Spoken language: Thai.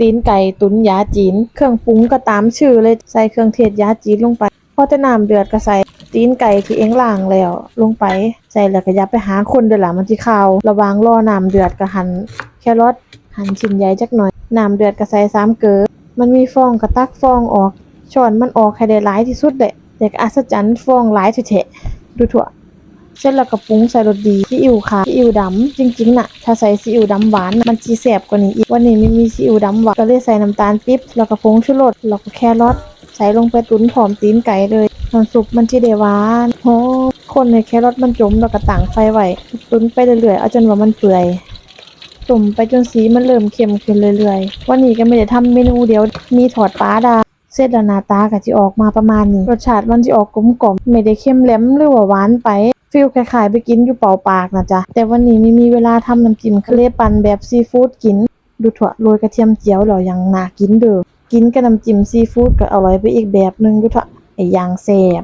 ตีนไก่ตุ๋นยาจีน เครื่องปรุงก็ตามชื่อเลยใส่เครื่องเทศยาจีนลงไปพอแต่น้ำเดือดก็ใส่ตีนไก่ที่เอ็งล้างแล้วลงไปใส่แล้วก็ย่าไปหาคนเด้อล่ะมันสิคาวระว่างรอน้ำเดือดก็หั่นแครอทหั่นชิ้นใหญ่จักหน่อยน้ำเดือดก็ใส่สามเกลือมันมีฟองก็ตักฟองออกช้อนมันออกให้ได้หลายที่สุดเด้แต่ก็อัศจรรย์ฟองหลายแท้ๆดูทั่ว เสร็จแล้วก็ปรุงใส่รสดีซีอิ๊วขาวซีอิ๊วดำจริงๆน่ะ ถ้าใส่ซีอิ๊วดำหวานมันสิแซ่บกว่านี้อีกวันนี้ไม่มีซีอิ๊วดำหวานก็เลยใส่น้ำตาลปิ๊บแล้วก็ผงชูรสแล้วก็แครอทใส่ลงไปตุ๋นพร้อมตีนไก่เลยน้ำซุปมันสิได้หวานหอมคนให้แครอทมันจมแล้วก็ตั้งไฟไว้ตุ๋นไปเรื่อยๆเอาจนว่ามันเปื่อยต้มไปจนสีมันเริ่มเข้มขึ้นเรื่อยๆ วันนี้ก็ไม่ได้ทำเมนูเดียว มีทอดปลาดา เสร็จแล้วหน้าตาก็สิออกมาประมาณนี้ รสชาติมันสิออกกลมกล่อม ไม่ได้เค็มแหลมหรือว่าหวานไป ฟิลคล้ายๆไปกินอยู่เป่าปากนะจ๊ะ แต่วันนี้ไม่มีเวลาทำน้ำจิ้มคือเลปันแบบซีฟู้ดกิน ดูถั่วโรยกระเทียมเจียวหรอยังน่ากินเด้อกินกับน้ำจิ้มซีฟู้ดก็อร่อยไปอีกแบบหนึงดูถั่วไอ้ยางแซ่บ